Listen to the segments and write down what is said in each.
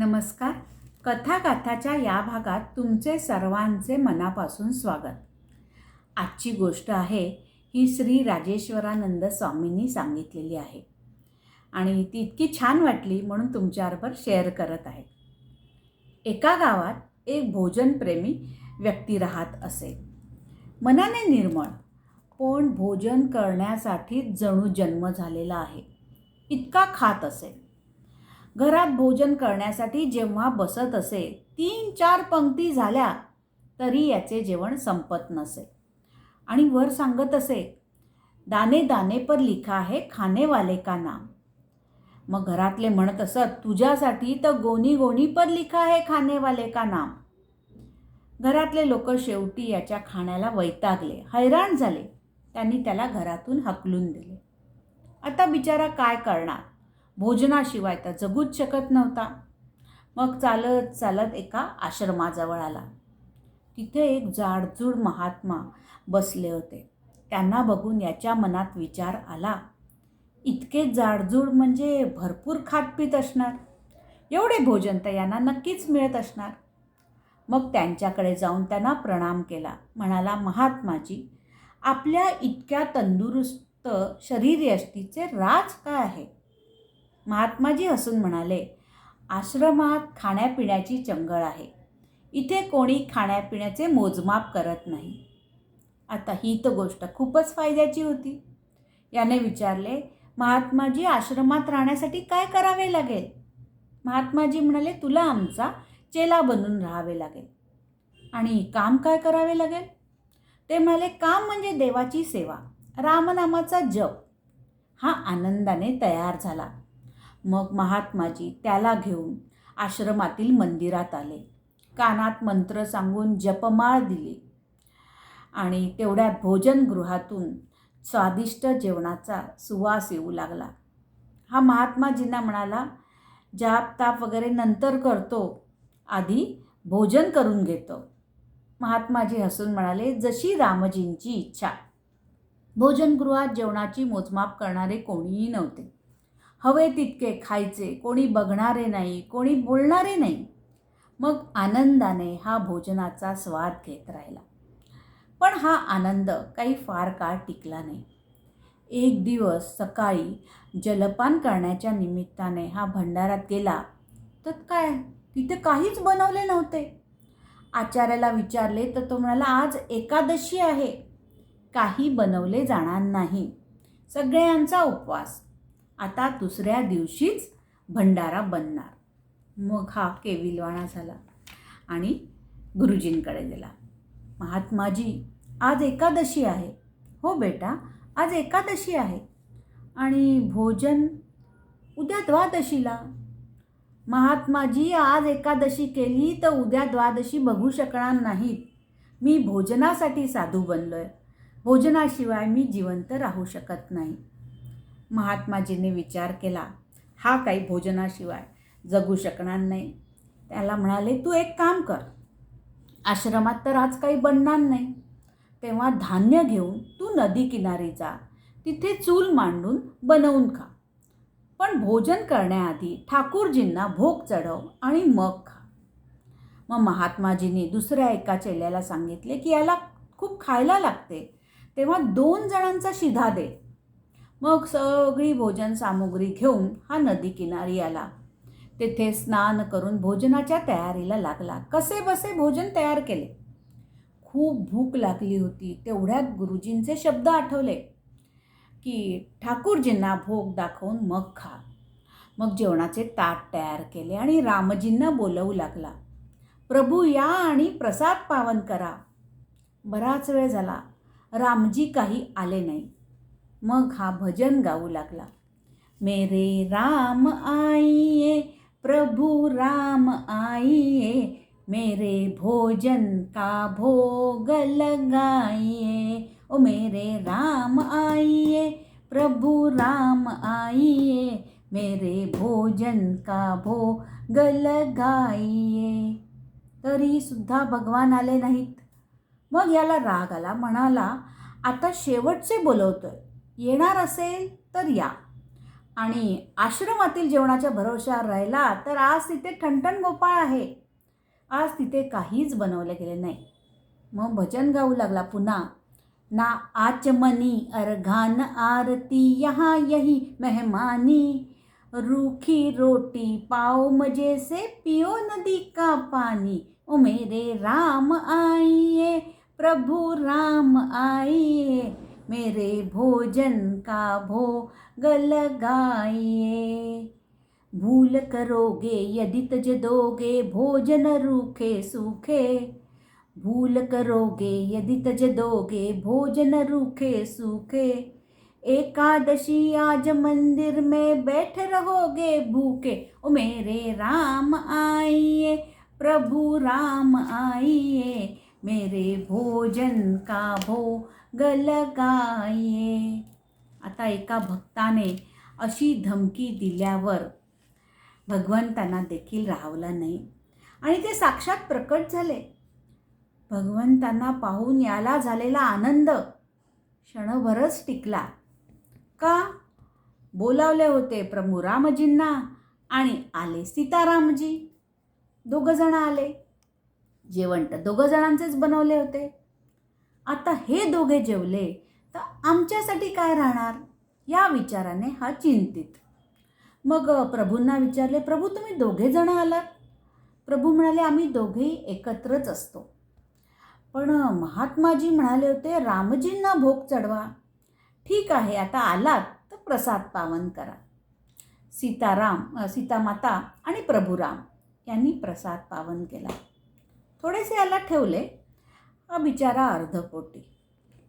नमस्कार. कथागाथाच्या या भागात तुमचे सर्वांचे मनापासून स्वागत. आजची गोष्ट आहे ही श्री राजेश्वरानंद स्वामींनी सांगितलेली आहे. आणि ती इतकी छान वाटली म्हणून तुमच्याबरोबर शेअर करत आहे. एका गावात एक भोजनप्रेमी व्यक्ती राहत असे. मनाने निर्मळ पण भोजन करण्यासाठी जणू जन्म झालेला आहे. इतका खात असेल घरात भोजन करण्यासाठी जेव्हा बसत असे तीन चार पंक्ती झाल्या तरी याचे जेवण संपत नसे. आणि वर सांगत असे दाने दाने पर लिखा आहे खानेवाले का नाम. मग घरातले म्हणत असत तुझ्यासाठी तर गोनी गोनी पर लिखा आहे खानेवाले का नाम. घरातले लोक शेवटी याच्या खाण्याला वैतागले हैराण झाले. त्यांनी त्याला घरातून हकलून दिले. आता बिचारा काय करणार? भोजनाशिवाय तर जगूच शकत नव्हता. मग चालत चालत एका आश्रमाजवळ आला. तिथे एक जाडजूड महात्मा बसले होते. त्यांना बघून याच्या मनात विचार आला इतके जाडजूड म्हणजे भरपूर खात पीत असणार. एवढे भोजन तर यांना नक्कीच मिळत असणार. मग त्यांच्याकडे जाऊन त्यांना प्रणाम केला. म्हणाला महात्माजी आपल्या इतक्या तंदुरुस्त शरीरयष्टीचे राज काय आहे? महात्माजी हसून म्हणाले आश्रमात खाण्यापिण्याची चंगळ आहे. इथे कोणी खाण्यापिण्याचे मोजमाप करत नाही. आता ही तर गोष्ट खूपच फायद्याची होती. याने विचारले महात्माजी आश्रमात राहण्यासाठी काय करावे लागेल? महात्माजी म्हणाले तुला आमचा चेला बनून राहावे लागेल. आणि काम काय करावे लागेल? ते म्हणाले काम म्हणजे देवाची सेवा रामनामाचा जप. हा आनंदाने तयार झाला. मग महात्माजी त्याला घेऊन आश्रमातील मंदिरात आले. कानात मंत्र सांगून जपमाळ दिली. आणि तेवढ्यात भोजनगृहातून स्वादिष्ट जेवणाचा सुवास येऊ लागला. हा महात्माजींना म्हणाला जाप ताप वगैरे नंतर करतो. आधी भोजन करून घेतो. महात्माजी हसून म्हणाले जशी रामजींची इच्छा. भोजनगृहात जेवणाची मोजमाप करणारे कोणीही नव्हते. हवे तितके खायचे कोणी बघणारे नाही कोणी बोलणारे नाही. मग आनंदाने हा भोजनाचा स्वाद घेत राहिला. पण हा आनंद काही फार काळ टिकला नाही. एक दिवस सकाळी जलपान करण्याच्या निमित्ताने हा भंडारात गेला. तर काय तिथे काहीच बनवले नव्हते. आचार्याला विचारले तर तो म्हणाला आज एकादशी आहे. काही बनवले जाणार नाही. सगळ्यांचा उपवास. आता दुसऱ्या दिवशीच भंडारा बनणार. मग हा केविलवाणा झाला आणि गुरुजींकडे गेला. महात्माजी आज एकादशी आहे. हो बेटा आज एकादशी आहे. आणि भोजन उद्या द्वादशीला. महात्माजी आज एकादशी केली तर उद्या द्वादशी बघू शकणार नाहीत. मी भोजनासाठी साधू बनलो आहे भोजनाशिवाय मी जिवंत राहू शकत नाही. महात्माजींनी विचार केला हा काही भोजनाशिवाय जगू शकणार नाही. त्याला म्हणाले तू एक काम कर आश्रमात तर आज काही बनणार नाही. तेव्हा धान्य घेऊन तू नदी किनारी जा तिथे चूल मांडून बनवून खा. पण भोजन करण्याआधी ठाकूरजींना भोग चढव आणि मग खा. मग महात्माजींनी दुसऱ्या एका चेल्याला सांगितले की याला खूप खायला लागते. तेव्हा दोन जणांचा शिधा दे. मग सगळी भोजन सामुग्री घेऊन हा नदी किनारी आला. तेथे स्नान करून भोजनाच्या तयारीला लागला. कसे बसे भोजन तयार केले? खूप भूक लागली होती. तेवढ्यात गुरुजींचे शब्द आठवले की ठाकूरजींना भोग दाखवून मग खा. मग जेवणाचे ताट तयार केले आणि रामजींना बोलवू लागला. प्रभू या आणि प्रसाद पावन करा. बराच वेळ झाला. रामजी काही आले नाही. मग हा भजन गाऊ लागला. मेरे राम आईये प्रभू राम आईये मेरे भोजन का भोग लगाइए। ओ मेरे राम आइए प्रभु राम आइए मेरे भोजन का भोग लगाइए। तरी सुद्धा भगवान आले नाहीत. मग याला राग आला म्हणाला आता शेवटचे बोलवतोय. येणार असेल तर या. आणि आश्रमातील जेवणाच्या भरोशावर राहिला तर आज तिथे ठणठण गोपाळ आहे. आज तिथे काहीच बनवलं गेले नाही. मग भजन गाऊ लागला पुन्हा. ना आचमनी अर्घान आरती यहा यही मेहमानी. रूखी रोटी पाओ मजे से पियो नदी का पानी. ओ मेरे राम आइए प्रभु राम आइए. मेरे भोजन का भोग लगाइए। भूल करोगे, यदि तज दोगे भोजन रूखे सूखे। भूल करोगे, यदि तज दोगे भोजन रूखे सूखे। एकादशी आज मंदिर में बैठ रहोगे भूखे। ओ मेरे राम आइए, प्रभु राम आइए। मेरे भोजन का भोग गलगाये आता एका भक्ताने अशी धमकी दिल्यावर भगवंतांना देखील राहवलं नाही. आणि ते साक्षात प्रकट झाले. भगवंतांना पाहून याला झालेला आनंद क्षणभरच टिकला. का? बोलावले होते प्रभू रामजींना आणि आले सीतारामजी. दोघंजणं आले. जेवण तर दोघं जणांचेच बनवले होते. आता हे दोघे जेवले तर आमच्यासाठी काय राहणार? या विचाराने हा चिंतित. मग प्रभूंना विचारले प्रभू तुम्ही दोघे जण आलात? प्रभू म्हणाले आम्ही दोघेही एकत्रच असतो. पण महात्माजी म्हणाले होते रामजींना भोग चढवा. ठीक आहे आता आलात तर प्रसाद पावन करा. सीताराम सीतामाता आणि प्रभुराम यांनी प्रसाद पावन केला. थोडेसे याला ठेवले. हा बिचारा अर्धपोटी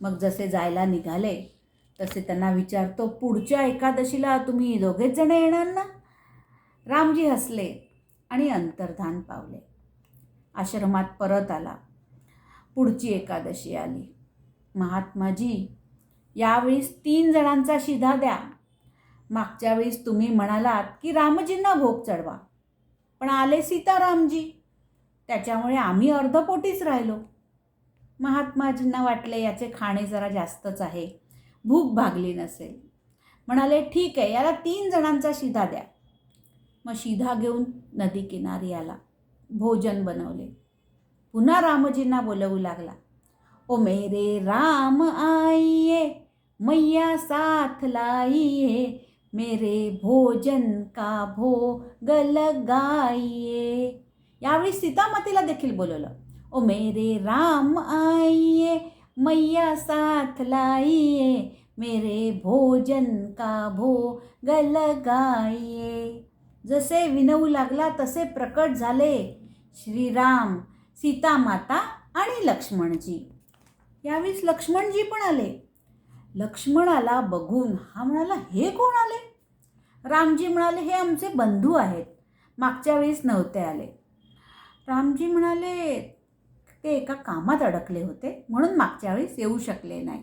मग जसे जायला निघाले तसे त्यांना विचारतो पुढच्या एकादशीला तुम्ही दोघेच जण येणार ना? रामजी हसले आणि अंतर्धान पावले. आश्रमात परत आला. पुढची एकादशी आली. महात्माजी यावेळीस तीन जणांचा शिधा द्या. मागच्या वेळेस तुम्ही म्हणालात की रामजींना भोग चढवा. पण आले सीतारामजी. त्याच्यामुळे आम्ही अर्धपोटीच राहिलो. महात्माजींना वाटले याचे खाणे जरा जास्तच आहे भूक भागली नसेल. म्हणाले ठीक आहे याला तीन जणांचा शिधा द्या. मग शिधा घेऊन नदी किनारी आला. भोजन बनवले. पुन्हा रामजींना बोलवू लागला. ओ मेरे राम आईये मैया साथ लाइये मेरे भोजन का भोग लगाइए यावेळी सीतामतीला देखील बोलवलं. ओ मेरे राम आइए मैया साथ लाइए मेरे भोजन का भोग लगाइए। जसे विनवू लागला तसे प्रकट झाले श्रीराम सीतामाता आणि लक्ष्मणजी. यावेळीस लक्ष्मणजी पण आले. लक्ष्मणाला बघून हा म्हणाला हे कोण आले? रामजी म्हणाले हे आमचे बंधू आहेत. मागच्या वेळेस नव्हते आले. रामजी म्हणाले ते एका कामात अडकले होते म्हणून मागच्या वेळेस येऊ शकले नाही.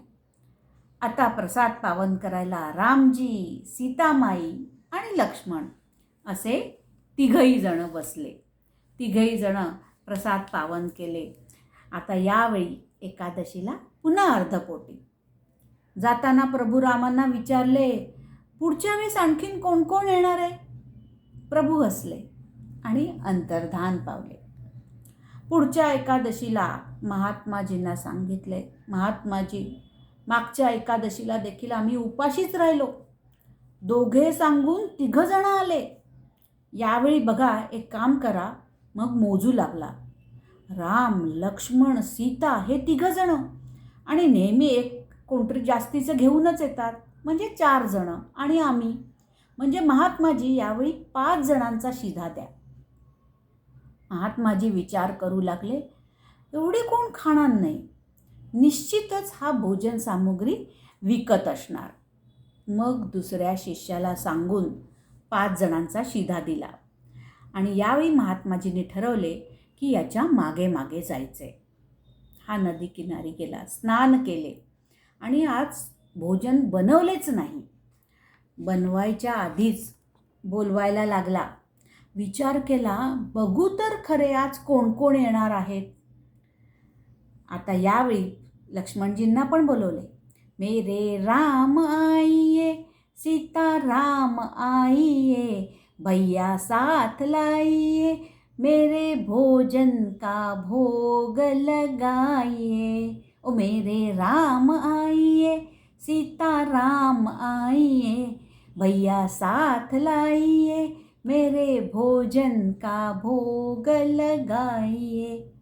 आता प्रसाद पावन करायला रामजी सीतामाई आणि लक्ष्मण असे तिघही जणं बसले. तिघही जणं प्रसाद पावन केले. आता यावेळी एकादशीला पुन्हा अर्धपोटी. जाताना प्रभू रामांना विचारले पुढच्या वेळेस आणखीन कोण कोण येणार आहे? प्रभू हसले आणि अंतर्धान पावले. पुढच्या एकादशीला महात्माजींना सांगितले. महात्माजी मागच्या एकादशीला देखील आम्ही उपाशीच राहिलो. दोघे सांगून तिघंजणं आले. यावेळी बघा एक काम करा. मग मोजू लागला. राम लक्ष्मण सीता हे तिघंजणं आणि नेहमी एक कोणतरी जास्तीचं घेऊनच येतात. म्हणजे चार जणं आणि आम्ही. म्हणजे महात्माजी यावेळी पाच जणांचा शिधा द्या. महात्माजी विचार करू लागले. एवढे कोण खाणार नाही. निश्चितच हा भोजन सामुग्री विकत असणार. मग दुसऱ्या शिष्याला सांगून पाच जणांचा शिधा दिला. आणि यावेळी महात्माजींनी ठरवले की याच्या मागे मागे जायचे. हा नदी किनारी गेला स्नान केले. आणि आज भोजन बनवलेच नाही. बनवायच्या आधीच बोलवायला लागला. विचार केला बघू तर खरे आज कोण कोण येणार आहेत. आता यावेळी लक्ष्मणजींना पण बोलवले मेरे राम आईये सीता राम आईये भैया साथ लाइए मेरे भोजन का भोग लगाइए ओ मेरे राम आइए सीता राम आइए भैया साथ लाइए मेरे भोजन का भोग लगाइए।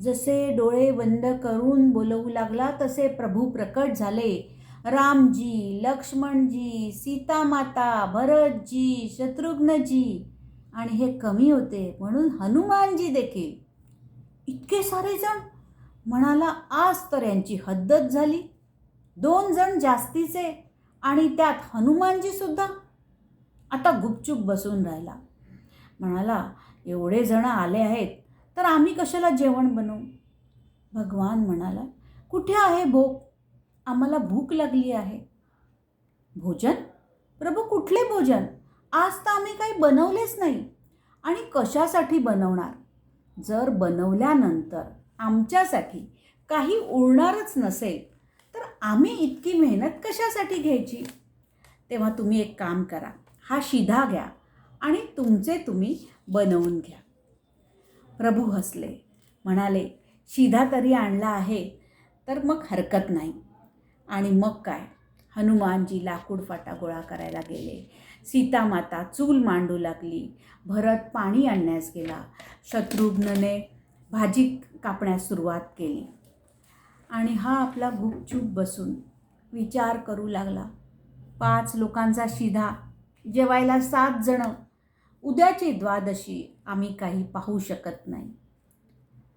जसे डोळे बंद करून बोलवू लागला तसे प्रभू प्रकट झाले. रामजी लक्ष्मणजी सीतामाता भरतजी शत्रुघ्नजी आणि हे कमी होते म्हणून हनुमानजी देखील. इतके सारे जण? म्हणाला आज तर यांची हद्दच झाली. दोन जण जास्तीचे आणि त्यात हनुमानजीसुद्धा आता गुपचूप बसून राहिला. म्हणाला एवढे जण आले आहेत तर आम्ही कशाला जेवण बनवू? भगवान म्हणाला कुठे आहे भोग? आम्हाला भूक लागली आहे. भोजन? प्रभू कुठले भोजन? आज तर आम्ही काही बनवलेच नाही. आणि कशासाठी बनवणार? जर बनवल्यानंतर आमच्यासाठी काही उरणारच नसेल तर आम्ही इतकी मेहनत कशासाठी घ्यायची? तेव्हा तुम्ही एक काम करा हा शिधा घ्या आणि तुमचे तुम्ही बनवून घ्या. प्रभू हसले. म्हणाले शिधा तरी आणला आहे तर मग हरकत नाही. आणि मग काय? हनुमानजी लाकूड फाटा गोळा करायला गेले. सीतामाता चूल मांडू लागली. भरत पाणी आणण्यास गेला. शत्रुघ्नने भाजी कापण्यास सुरुवात केली. आणि हा आपला गुपचूप बसून विचार करू लागला. पाच लोकांचा शिधा जेवायला सात जणं. उद्याची द्वादशी आम्ही काही पाहू शकत नाही.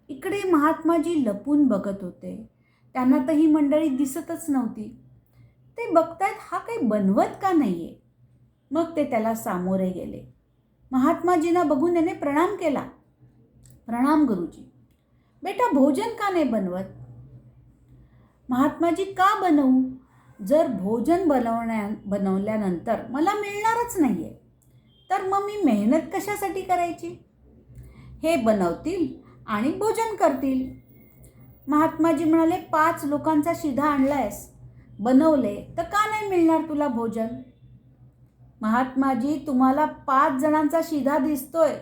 इकडे महात्माजी लपून बघत होते. त्यांना तर ही मंडळी दिसतच नव्हती. ते बघतायत हा काही बनवत का नाही आहे मग ते त्याला सामोरे गेले. महात्माजींना बघून याने प्रणाम केला. प्रणाम गुरुजी. बेटा भोजन का नाही बनवत? महात्माजी का बनवू? जर भोजन बनवण्या बनवल्यानंतर मला मिळणारच नाही आहे तर मग मी मेहनत कशासाठी करायची? हे बनवतील आणि भोजन करतील. महात्माजी म्हणाले पाच लोकांचा शिधा आणलायस बनवले तर का नाही मिळणार तुला भोजन? महात्माजी तुम्हाला पाच जणांचा शिधा दिसतोय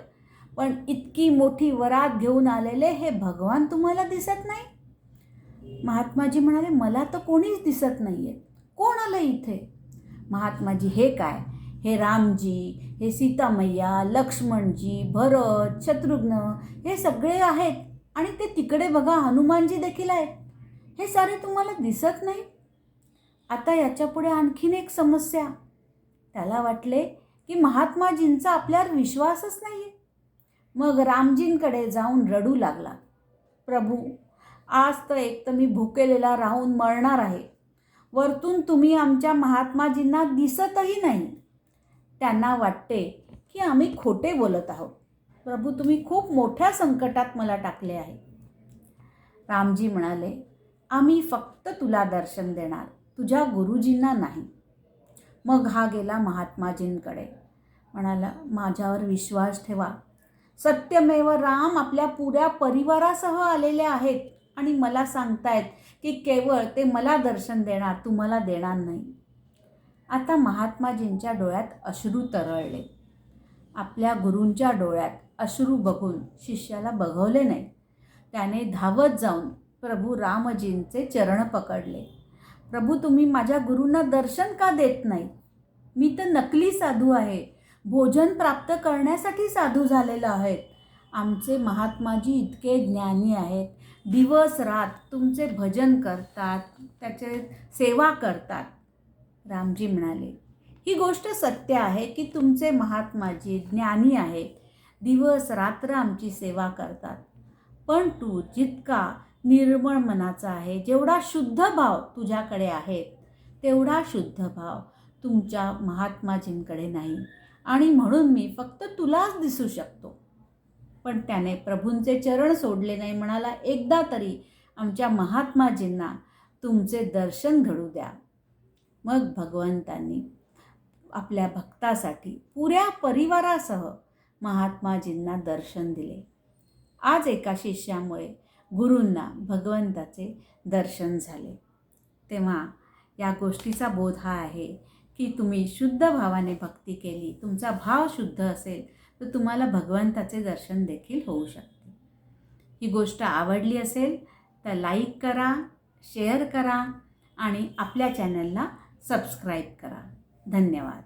पण इतकी मोठी वरात घेऊन आलेले हे भगवान तुम्हाला दिसत नाही? महात्माजी म्हणाले मला तर कोणीच दिसत नाही आहे कोण आलं इथे? महात्माजी हे काय? हे रामजी हे सीतामय्या लक्ष्मणजी भरत शत्रुघ्न हे सगळे आहेत. आणि ते तिकडे बघा हनुमानजी देखील आहेत हे सारे तुम्हाला दिसत नाही? आता याच्यापुढे आणखीन एक समस्या. त्याला वाटले की महात्माजींचा आपल्यावर विश्वासच नाही आहे मग रामजींकडे जाऊन रडू लागला. प्रभू आज तर एक तर मी भुकेलेला राहून मरणार आहे. वरतून तुम्ही आमच्या महात्माजींना दिसतही नाही. त्यांना वाटते की आम्ही खोटे बोलत आहोत. प्रभू तुम्ही खूप मोठ्या संकटात मला टाकले आहे. रामजी म्हणाले आम्ही फक्त तुला दर्शन देणार तुझ्या गुरुजींना नाही. मग हा गेला महात्माजींकडे. म्हणाला माझ्यावर विश्वास ठेवा. सत्यमेव राम आपल्या पुऱ्या परिवारासह आलेले आहेत. आणि मला सांगतायत की केवळ ते मला दर्शन देणार तुम्हाला देणार नाही. आता महात्माजींच्या डोळ्यात अश्रू तरळले. आपल्या गुरूंच्या डोळ्यात अश्रू बघून शिष्याला बघवले नाही. त्याने धावत जाऊन प्रभू रामजींचे चरण पकडले. प्रभू तुम्ही माझ्या गुरूंना दर्शन का देत नाही? मी तर नकली साधू आहे. भोजन प्राप्त करण्यासाठी साधू झालेलं आहेत. आमचे महात्माजी इतके ज्ञानी आहेत. दिवस रात तुमचे भजन करतात त्याचे सेवा करतात. रामजी म्हणाले ही गोष्ट सत्य आहे की तुमचे महात्माजी ज्ञानी आहेत. दिवस रात्र आमची सेवा करतात. पण तू जितका निर्मळ मनाचा आहे जेवढा शुद्ध भाव तुझ्याकडे आहे तेवढा शुद्ध भाव तुमच्या महात्माजींकडे नाही. आणि म्हणून मी फक्त तुलाच दिसू शकतो. पण त्याने प्रभूंचे चरण सोडले नाही म्हणाला एकदा तरी आमच्या महात्माजींना तुमचे दर्शन घडू द्या. मग भगवंतांनी आपल्या भक्तासाठी पुऱ्या परिवारासह महात्माजींना दर्शन दिले. आज एका शिष्यामुळे गुरूंना भगवंताचे दर्शन झाले. तेव्हा या गोष्टीचा बोध हा आहे की तुम्ही शुद्ध भावाने भक्ती केली तुमचा भाव शुद्ध असेल तर तुम्हाला भगवंताचे दर्शन देखील होऊ शकते. ही गोष्ट आवडली असेल तर लाईक करा शेअर करा आणि आपल्या चॅनलला सबस्क्राईब करा. धन्यवाद.